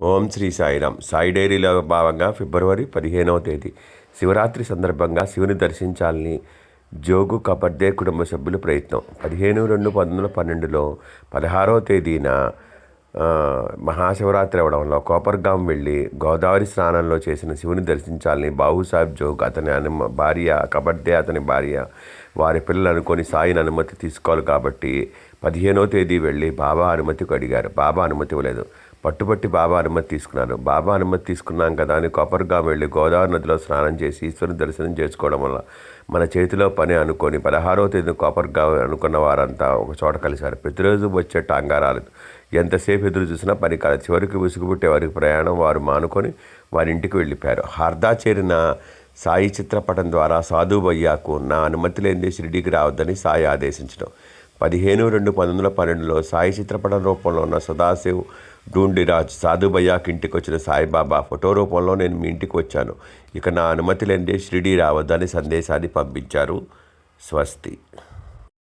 ఓం శ్రీ సాయిరామ్ సాయి డైరీలో భాగంగా ఫిబ్రవరి పదిహేనవ తేదీ. శివరాత్రి సందర్భంగా శివుని దర్శించాలని జోగు కబర్దే కుటుంబ సభ్యుల ప్రయత్నం. పదిహేను రెండు పంతొమ్మిది వందల పన్నెండులో పదహారవ తేదీన మహాశివరాత్రి అవడంలో కోపర్గాం వెళ్ళి గోదావరి స్నానంలో చేసిన శివుని దర్శించాలని బాబుసాహెబ్ జోగ్ అతని భార్య కబడ్డే అతని భార్య వారి పిల్లలు అనుకొని సాయిని అనుమతి తీసుకోవాలి కాబట్టి పదిహేనో తేదీ వెళ్ళి బాబా అనుమతికి అడిగారు. బాబా అనుమతి ఇవ్వలేదు. పట్టుబట్టి బాబా అనుమతి తీసుకున్నారు. బాబా అనుమతి తీసుకున్నాం కదా అని కొప్పర్గా వెళ్ళి గోదావరి నదిలో స్నానం చేసి ఈశ్వరుని దర్శనం చేసుకోవడం వల్ల మన చేతిలో పని అనుకొని పదహారో తేదీన కోపర్గా అనుకున్న వారంతా ఒక చోట కలిశారు. ప్రతిరోజు వచ్చే టాంగారాలు ఎంతసేపు ఎదురు చూసినా పని కాదు చివరికి విసుగుపుట్టే వారికి ప్రయాణం వారు మానుకొని వారి ఇంటికి వెళ్ళిపోయారు. హార్దా చేరిన సాయి చిత్రపటం ద్వారా సాధుబయ్యాకు నా అనుమతి లేని షిరిడీకి రావద్దని సాయి ఆదేశించడం. పదిహేను రెండు పంతొమ్మిది వందల పన్నెండులో సాయి చిత్రపటం రూపంలో ఉన్న సదాశివ్ డూండిరాజ్ సాధుబయ్యాకి ఇంటికి వచ్చిన సాయిబాబా ఫోటో రూపంలో నేను మీ ఇంటికి వచ్చాను. ఇక నా అనుమతి లేనిదే షిరిడీ రావద్దని సందేశాన్ని పంపించారు స్వస్తి.